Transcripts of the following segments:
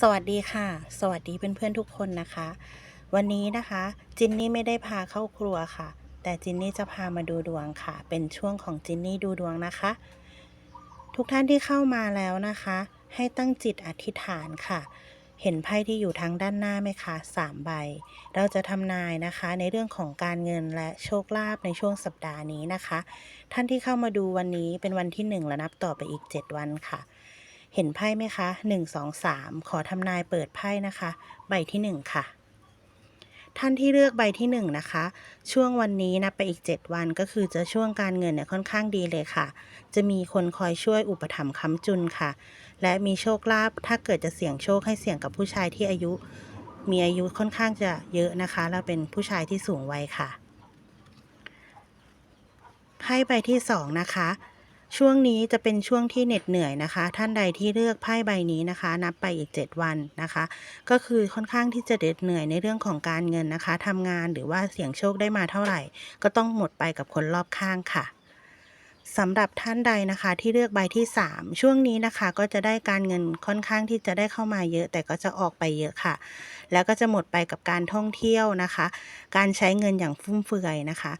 สวัสดีค่ะ สวัสดีเพื่อนๆทุกคนนะคะ วันนี้นะคะ จินนี่ไม่ได้พาเข้าครัวค่ะ แต่จินนี่จะพามาดูดวงค่ะ เป็นช่วงของจินนี่ดูดวงนะคะ ทุกท่านที่เข้ามาแล้วนะคะ ให้ตั้งจิตอธิษฐานค่ะ เห็นไพ่ที่อยู่ทางด้านหน้าไหมคะสามใบ เราจะทำนายนะคะในเรื่องของการเงินและโชคลาภในช่วงสัปดาห์นี้นะคะ ท่านที่เข้ามาดูวันนี้เป็นวันที่หนึ่งและนับต่อไปอีก 7 วันค่ะ เห็นไพ่ไหมคะ1 2 3ขอทำนายเปิดไพ่นะคะ ใบที่1ค่ะ ท่านที่เลือกใบที่1นะคะ ช่วงวันนี้นะไปอีก7วันก็คือจะช่วงการเงินเนี่ยค่อนข้างดีเลยค่ะ จะมีคนคอยช่วยอุปถัมภ์ค้ำจุนค่ะ และมีโชคลาภถ้าเกิดจะเสี่ยงโชคให้เสี่ยงกับผู้ชายที่อายุ มีอายุค่อนข้างจะเยอะนะคะ แล้วเป็นผู้ชายที่สูงวัยค่ะไพ่ใบที่สองนะคะ ช่วงนี้จะเป็นช่วงที่เหน็ดเหนื่อยนะคะ ท่านใดที่เลือกไพ่ใบนี้นะคะ นับไปอีก 7 วันนะคะ ก็คือค่อนข้างที่จะเหน็ดเหนื่อยในเรื่องของการเงินนะคะทำงานหรือว่าเสี่ยงโชคได้มาเท่าไหร่ ก็ต้องหมดไปกับคนรอบข้างค่ะสำหรับท่านใดนะคะที่เลือกใบที่ 3 ช่วงนี้นะคะก็จะได้การเงินค่อนข้างที่จะได้เข้ามาเยอะ แต่ก็จะออกไปเยอะค่ะ แล้วก็จะหมดไปกับการท่องเที่ยวนะคะ การใช้เงินอย่างฟุ่มเฟือยนะคะ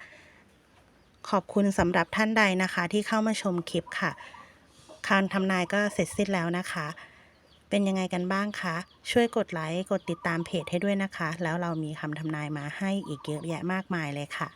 ขอบคุณสำหรับท่านใดนะคะ ที่เข้ามาชมคลิปค่ะการทำนายก็เสร็จสิ้นแล้วนะคะ เป็นยังไงกันบ้างคะ ช่วยกดไลค์ กดติดตามเพจให้ด้วยนะคะ แล้วเรามีคำทำนายมาให้อีกเยอะแยะมากมายเลยค่ะ